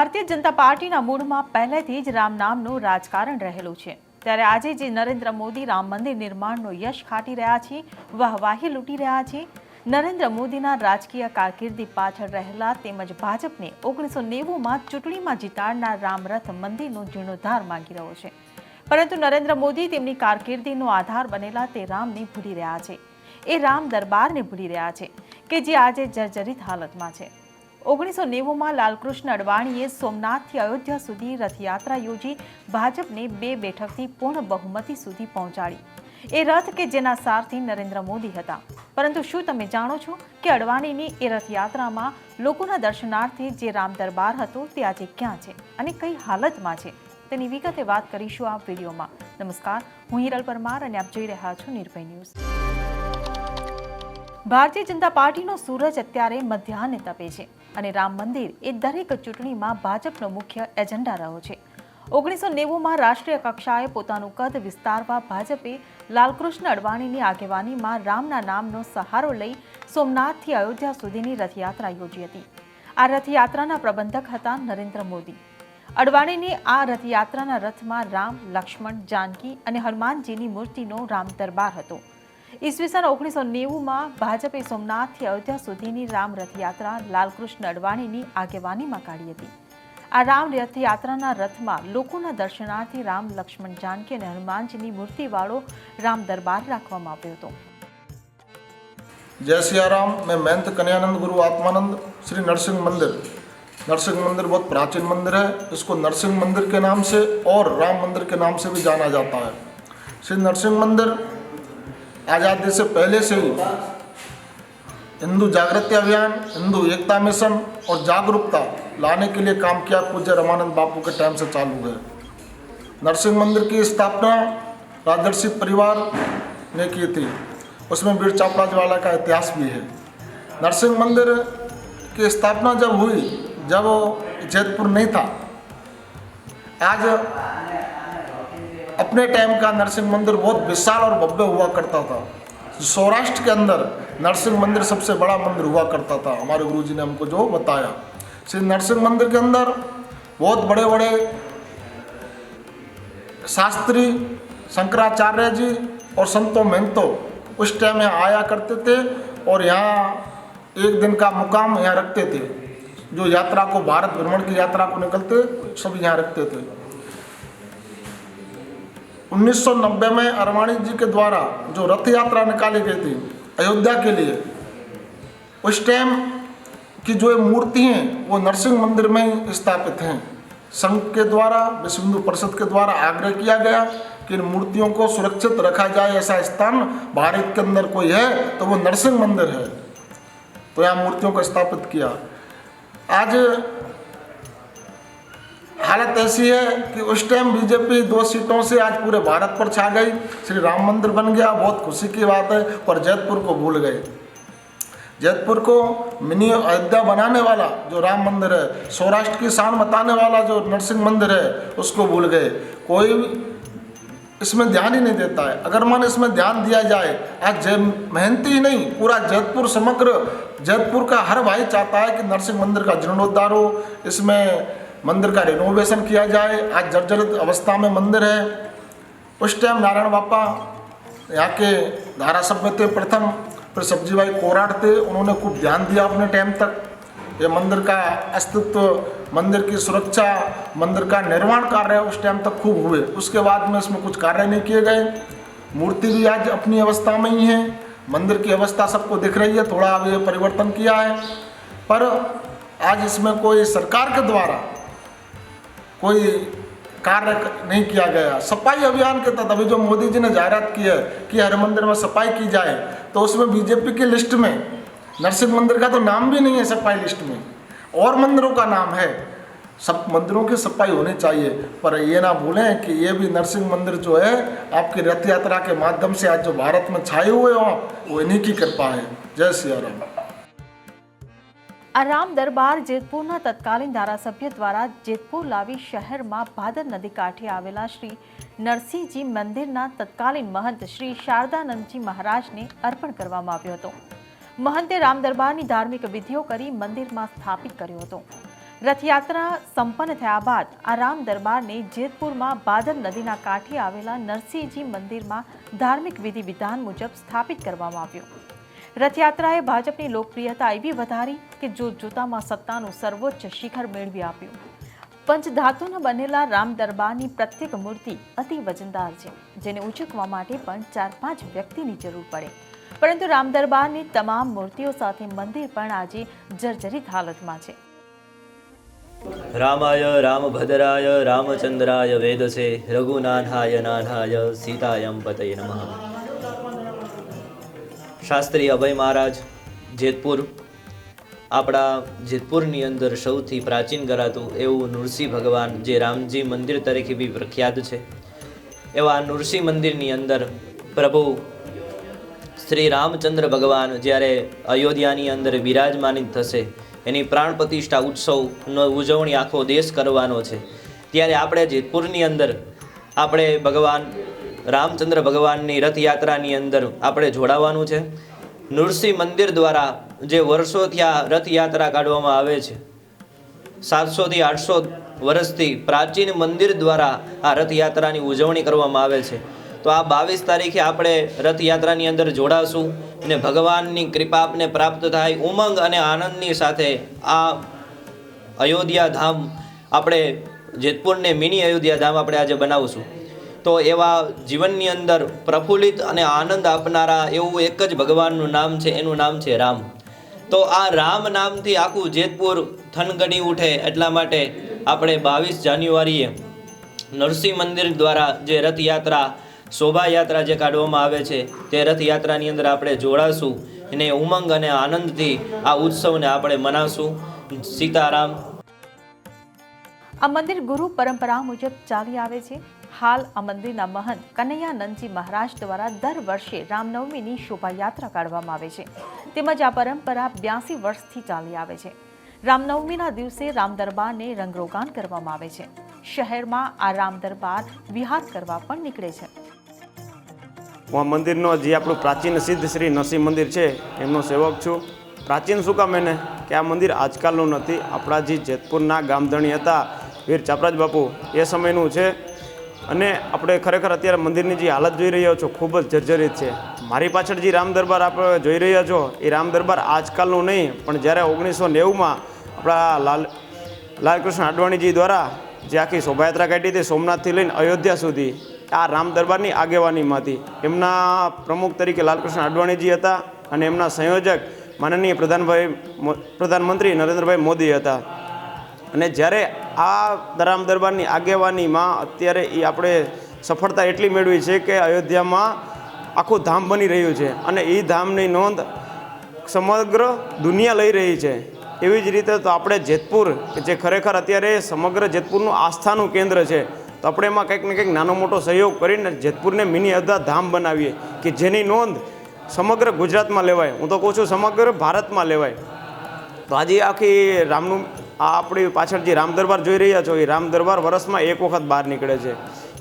ભારતીય જનતા પાર્ટીના મૂળમાં પહેલેથી જ રામ નામનું રાજકારણ રહેલું છે. ત્યારે આજે જે નરેન્દ્ર મોદી રામ મંદિર નિર્માણનો યશ ખાટી રહ્યા છે, વાહવાહી લૂંટી રહ્યા છે, નરેન્દ્ર મોદીના રાજકીય કારકિર્દી પાછળ રહેલા તેમજ ભાજપને ઓગણીસો નેવુંમાં ચૂંટણીમાં જીતાડનાર રામરથ મંદિરનો જીર્ણોદ્ધાર માંગી રહ્યો છે. પરંતુ નરેન્દ્ર મોદી તેમની કારકિર્દીનો આધાર બનેલા તે રામને ભૂલી રહ્યા છે. એ રામ દરબારને ભૂલી રહ્યા છે, કે જે આજે જર્જરિત હાલતમાં છે. ઓગણીસો નેવુંમાં લાલકૃષ્ણ અડવાણીએ સોમનાથથી અયોધ્યા સુધી રથયાત્રા યોજી ભાજપને બે બેઠકથી પૂર્ણ બહુમતી સુધી પહોંચાડી. એ રથ કે જેના સારથી નરેન્દ્ર મોદી હતા. પરંતુ શું તમે જાણો છો કે અડવાણીની એ રથયાત્રામાં લોકોના દર્શનાર્થે જે રામ દરબાર હતો તે આજે ક્યાં છે અને કઈ હાલતમાં છે? તેની વિગતે વાત કરીશું આ વિડીયોમાં. નમસ્કાર, હું હિરલ પરમાર અને આપ જોઈ રહ્યા છો નિર્ભય ન્યૂઝ. ભારતીય જનતા પાર્ટીનો સૂરજ અત્યારે મધ્યાહને તપે છે. અને રામ મંદિર એ દરેક ચૂંટણીમાં ભાજપનો મુખ્ય એજન્ડા રહ્યો છે. ઓગણીસો નેવુંમાં રાષ્ટ્રીય કક્ષાએ પોતાનું કદ વિસ્તારવા ભાજપે લાલકૃષ્ણ અડવાણીની આગેવાનીમાં રામના નામનો સહારો લઈ સોમનાથથી અયોધ્યા સુધીની રથયાત્રા યોજી હતી. આ રથયાત્રાના પ્રબંધક હતા નરેન્દ્ર મોદી. અડવાણીની આ રથયાત્રાના રથમાં રામ, લક્ષ્મણ, જાનકી અને હનુમાનજીની મૂર્તિનો રામ દરબાર હતો. ઈસવીસન ઓગણીસો નેવુંમાં ભાજપે સોમનાથથી અયોધ્યા સુધીની રામ રથયાત્રા લાલકૃષ્ણ અડવાણીની આગેવાનીમાં કાઢી હતી આ રામ રથયાત્રાના રથમાં લોકોના દર્શનાર્થે રામ લક્ષ્મણ જાનકી અને હનુમાનજીની મૂર્તિવાળો રામ દરબાર રાખવામાં આવ્યો હતો जय सिया राम मैं महंत कन्यानंद गुरु आत्मानंद श्री नरसिंह मंदिर नरसिंह मंदिर बहुत प्राचीन मंदिर है इसको नरसिंह मंदिर के नाम से और राम मंदिर के नाम से भी जाना जाता है श्री नरसिंह मंदिर आज़ादी से पहले से ही हिंदू जागृति अभियान, हिंदू एकता मिशन और जागरूकता लाने के लिए काम किया पूज्य रमानंद बापू के टाइम से चालू है। नरसिंह मंदिर की स्थापना राजर्षि परिवार ने की थी। उसमें वीर चापराजवाला का इतिहास भी है। नरसिंह मंदिर की स्थापना जब हुई, जब जैतपुर नहीं था, आज अपने टाइम का नरसिंह मंदिर बहुत विशाल और भव्य हुआ करता था। सौराष्ट्र के अंदर नरसिंह मंदिर सबसे बड़ा मंदिर हुआ करता था। हमारे गुरुजी ने हमको जो बताया। श्री नरसिंह मंदिर के अंदर बहुत बड़े बड़े शास्त्री शंकराचार्य जी और संतो महंतो उस टाइम यहाँ आया करते थे और यहाँ एक दिन का मुकाम यहाँ रखते थे। जो यात्रा को, भारत भ्रमण की यात्रा को निकलते, सब यहाँ रखते थे। 1990 में अरवाणी जी के द्वारा जो रथ यात्रा निकाली गई थी अयोध्या के लिए, उस टाइम की जो मूर्ति हैं, वो नरसिंह मंदिर में ही स्थापित हैं। संघ के द्वारा विश्व हिंदू परिषद के द्वारा आग्रह किया गया कि इन मूर्तियों को सुरक्षित रखा जाए, ऐसा स्थान भारत के अंदर कोई है तो वो नरसिंह मंदिर है। तो यहाँ मूर्तियों को स्थापित किया। आज हालत ऐसी है कि उस टाइम बीजेपी दो सीटों से आज पूरे भारत पर छा गई। श्री राम मंदिर बन गया, बहुत खुशी की बात है, पर जैतपुर को भूल गए। जैतपुर को मिनी अयोध्या बनाने वाला जो राम मंदिर है, सौराष्ट्र की शान बताने वाला जो नरसिंह मंदिर है, उसको भूल गए। कोई इसमें ध्यान ही नहीं देता है। अगर मन इसमें ध्यान दिया जाए, आज जय मेहनती ही नहीं, पूरा जैतपुर समग्र जैतपुर का हर भाई चाहता है कि नरसिंह मंदिर का जीर्णोद्धार हो। इसमें मंदिर का रिनोवेशन किया जाए। आज जर्जरित अवस्था में मंदिर है। उस टाइम नारायण बापा यहाँ के धारा सभ्य थे प्रथम। फिर सब्ज़ी भाई कोराट थे। उन्होंने खूब ध्यान दिया अपने टाइम तक। ये मंदिर का अस्तित्व, मंदिर की सुरक्षा, मंदिर का निर्माण कार्य उस टाइम तक खूब हुए। उसके बाद में इसमें कुछ कार्य नहीं किए गए। मूर्ति भी आज अपनी अवस्था में ही है। मंदिर की अवस्था सबको दिख रही है। थोड़ा ये परिवर्तन किया है। पर आज इसमें कोई सरकार के द्वारा कोई कार्य नहीं किया गया। सफ़ाई अभियान के तहत अभी जो मोदी जी ने जाहिरात की है कि हर मंदिर में सफ़ाई की जाए तो उसमें बीजेपी की लिस्ट में, नरसिंह मंदिर का तो नाम भी नहीं है सफ़ाई लिस्ट में, और मंदिरों का नाम है। सब मंदिरों की सफ़ाई होनी चाहिए, पर ये ना भूलें कि ये भी नरसिंह मंदिर जो है, आपकी रथ यात्रा के माध्यम से आज जो भारत में छाए हुए हो वो इन्हीं की कृपा है। जय सिया राम। આ રામ દરબાર જેતપુરના તત્કાલીન ધારાસભ્ય દ્વારા જેતપુર લાવી શહેરમાં ભાદર નદી કાંઠે આવેલા શ્રી નરસિંહજી મંદિરના તત્કાલીન મહંત શ્રી શારદાનંદજી મહારાજને અર્પણ કરવામાં આવ્યો હતો. મહંતે રામ દરબારની ધાર્મિક વિધિઓ કરી મંદિરમાં સ્થાપિત કર્યો હતો. રથયાત્રા સંપન્ન થયા બાદ આ રામ દરબારને જેતપુરમાં ભાદર નદીના કાંઠે આવેલા નરસિંહજી મંદિરમાં ધાર્મિક વિધિ વિધાન મુજબ સ્થાપિત કરવામાં આવ્યું. રથયાત્રાએ ભાજપની લોકપ્રિયતા એવી વધારી કે જોત જોતામાં સત્તાનું સર્વોચ્ચ શિખર મેળવી આપ્યું. પંચધાતુના બનેલા રામ દરબારની પ્રત્યેક મૂર્તિ અતિ વજનદાર છે, જેને ઉંચકવા માટે પણ ચાર પાંચ વ્યક્તિની જરૂર પડે. પરંતુ રામ દરબારની તમામ મૂર્તિઓ સાથે મંદિર પણ આજે જર્જરિત હાલતમાં છે. રામાય, રામભદ્રાય, રામચંદ્રાય વેદસે રઘુનાથાય નાથાય સીતાયમ પતય નમઃ. શાસ્ત્રી અભય મહારાજ જેતપુર. આપણા જેતપુરની અંદર સૌથી પ્રાચીન કરાતું એવું નૃસિંહ ભગવાન જે રામજી મંદિર તરીકે બી પ્રખ્યાત છે. એવા નૃસિંહ મંદિરની અંદર પ્રભુ શ્રી રામચંદ્ર ભગવાન જ્યારે અયોધ્યાની અંદર બિરાજમાનિત થશે, એની પ્રાણ પ્રતિષ્ઠા ઉત્સવનો ઉજવણી આખો દેશ કરવાનો છે. ત્યારે આપણે જેતપુરની અંદર આપણે ભગવાન રામચંદ્ર ભગવાનની રથયાત્રાની અંદર આપણે જોડાવાનું છે. નૃસિંહ મંદિર દ્વારા જે વર્ષોથી આ રથયાત્રા કાઢવામાં આવે છે, સાતસોથી આઠસો વર્ષથી પ્રાચીન મંદિર દ્વારા આ રથયાત્રાની ઉજવણી કરવામાં આવે છે. તો આ બાવીસ તારીખે આપણે રથયાત્રાની અંદર જોડાશું અને ભગવાનની કૃપા આપને પ્રાપ્ત થાય, ઉમંગ અને આનંદની સાથે આ અયોધ્યા ધામ આપણે જેતપુરને મિની અયોધ્યા ધામ આપણે આજે બનાવશું. તો એવા જીવનની અંદર પ્રફુલ્લિત અને આનંદ આપનારા એવું એક જ ભગવાનનું નામ છે, એનું નામ છે રામ. તો આ રામ નામથી આખું જેતપુર થનગણી ઉઠે એટલા માટે આપણે બાવીસ જાન્યુઆરીએ નરસિંહ મંદિર દ્વારા જે રથયાત્રા, શોભાયાત્રા જે કાઢવામાં આવે છે, તે રથયાત્રાની અંદર આપણે જોડાશું. અને ઉમંગ અને આનંદથી આ ઉત્સવને આપણે મનાવશું સીતારામ. આ મંદિર ગુરુ પરંપરા મુજબ ચાલી આવે છે. હાલ આ મંદિરના મહંત કનૈયાનંદજી મહારાજ દ્વારા દર વર્ષે રામનવમીની શોભાયાત્રા કાઢવામાં આવે છે. તેમજ આ પરંપરા બ્યાસી વર્ષથી ચાલી આવે છે. રામનવમીના દિવસે રામદરબારને રંગરોગાન કરવામાં આવે છે. શહેરમાં આ રામદરબાર વિહાર કરવા પણ નીકળે છે. હું મંદિરનો જે આપણું પ્રાચીન સિદ્ધ શ્રી નરસિંહ મંદિર છે, એમનો સેવક છું. પ્રાચીન શું કામ એને? કે આ મંદિર આજકાલનું નથી. આપણા જે જેતપુરના ગામધણી હતા, વીર ચાપરાજ બાપુ, એ સમયનું છે. અને આપણે ખરેખર અત્યારે મંદિરની જે હાલત જોઈ રહ્યા છો, ખૂબ જ જર્જરિત છે. મારી પાછળ જે રામ દરબાર આપણે જોઈ રહ્યા છો, એ રામ દરબાર આજકાલનું નહીં, પણ જ્યારે ઓગણીસો નેવુંમાં આપણા લાલ, લાલકૃષ્ણ અડવાણીજી દ્વારા જે આખી શોભાયાત્રા કાઢી હતી સોમનાથથી લઈને અયોધ્યા સુધી, આ રામ દરબારની આગેવાનીમાં હતી. એમના પ્રમુખ તરીકે લાલકૃષ્ણ અડવાણીજી હતા અને એમના સંયોજક માનનીય પ્રધાનભાઈ, પ્રધાનમંત્રી નરેન્દ્રભાઈ મોદી હતા. અને જ્યારે આ રામ દરબારની આગેવાનીમાં અત્યારે એ આપણે સફળતા એટલી મેળવી છે કે અયોધ્યામાં આખું ધામ બની રહ્યું છે અને એ ધામની નોંધ સમગ્ર દુનિયા લઈ રહી છે. એવી જ રીતે તો આપણે જેતપુર કે જે ખરેખર અત્યારે સમગ્ર જેતપુરનું આસ્થાનું કેન્દ્ર છે, તો આપણે એમાં કંઈક ને કંઈક નાનો મોટો સહયોગ કરીને જેતપુરને મિની અધા ધામ બનાવીએ કે જેની નોંધ સમગ્ર ગુજરાતમાં લેવાય. હું તો કહું છું સમગ્ર ભારતમાં લેવાય. તો આજે આખી રામનું આ આપણી પાછળ જે રામ દરબાર જોઈ રહ્યા છો, એ રામ દરબાર વર્ષમાં એક વખત બહાર નીકળે છે.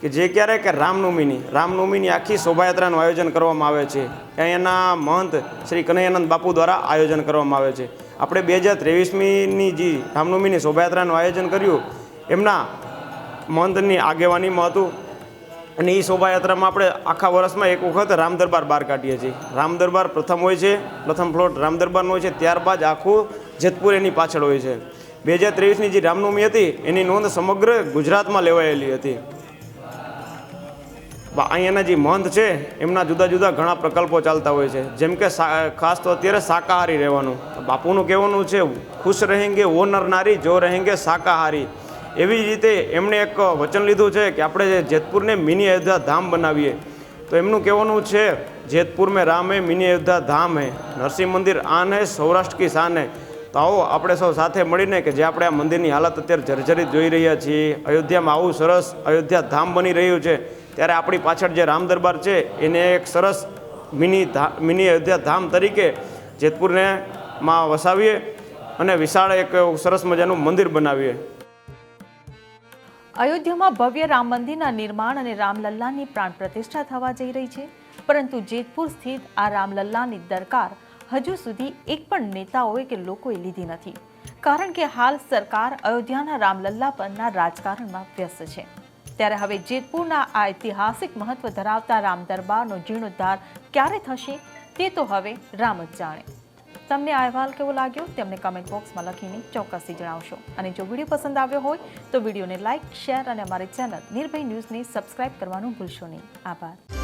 કે જે ક્યારે કે રામનવમીની રામનવમીની આખી શોભાયાત્રાનું આયોજન કરવામાં આવે છે. અહીંયાના મહંત શ્રી કનૈયાનંદ બાપુ દ્વારા આયોજન કરવામાં આવે છે. આપણે બે હજાર ત્રેવીસમીની જે રામનવમીની શોભાયાત્રાનું આયોજન કર્યું, એમના મહંતની આગેવાનીમાં હતું. અને એ શોભાયાત્રામાં આપણે આખા વર્ષમાં એક વખત રામ દરબાર બહાર કાઢીએ છીએ. રામ દરબાર પ્રથમ હોય છે, પ્રથમ ફ્લોટ રામ દરબારનો હોય છે, ત્યારબાદ આખું જેતપુર એની પાછળ હોય છે. બે હજાર ત્રેવીસની જે રામનવમી હતી, એની નોંધ સમગ્ર ગુજરાતમાં લેવાયેલી હતી. અહીંયાના જે મંથ છે, એમના જુદા જુદા ઘણા પ્રકલ્પો ચાલતા હોય છે. જેમ કે ખાસ તો અત્યારે શાકાહારી રહેવાનું. બાપુનું કહેવાનું છે, ખુશ રહેંગે વો નર નારી જો રહેંગે શાકાહારી. એવી જ રીતે એમણે એક વચન લીધું છે કે આપણે જેતપુરને મિની અયોધ્યા ધામ બનાવીએ. તો એમનું કહેવાનું છે, જેતપુર મેં રામ હે, મિની અયોધ્યા ધામ હે. નરસિંહ મંદિર આન હે, સૌરાષ્ટ્ર કી શાન હે. તો આવો આપણે સૌ સાથે મળીને કે જે આપણે આ મંદિરની હાલત અત્યારે જર્જરિત જોઈ રહ્યા છીએ. અયોધ્યામાં આવું સરસ અયોધ્યા ધામ બની રહ્યું છે. ત્યારે આપણી પાછળ જે રામ દરબાર છે, એને એક સરસ મિની મિની અયોધ્યા ધામ તરીકે જેતપુરને માં વસાવીએ અને વિશાળ એક સરસ મજાનું મંદિર બનાવીએ. અયોધ્યામાં ભવ્ય રામ મંદિરના નિર્માણ અને રામલલ્લાની પ્રાણ પ્રતિષ્ઠા થવા જઈ રહી છે. પરંતુ જેતપુર સ્થિત આ રામલલ્લાની દરકાર હજુ સુધી એક પણ નેતાઓએ કે લોકોએ લીધી નથી. કારણ કે હાલ સરકાર અયોધ્યાના રામલલ્લા પરના રાજકારણમાં વ્યસ્ત છે. ત્યારે હવે જેતપુરના આ ઐતિહાસિક મહત્વ ધરાવતા રામ દરબારનો જીર્ણોદ્ધાર ક્યારે થશે તે તો હવે રામ જ જાણે. તમને આ અહેવાલ કેવો લાગ્યો તેમને કમેન્ટ બોક્સમાં લખીને ચોક્કસથી જણાવશો. અને જો વીડિયો પસંદ આવ્યો હોય તો વિડીયોને લાઇક શેર અને અમારી ચેનલ નિર્ભય ન્યૂઝને સબસ્ક્રાઇબ કરવાનું ભૂલશો નહીં. આભાર.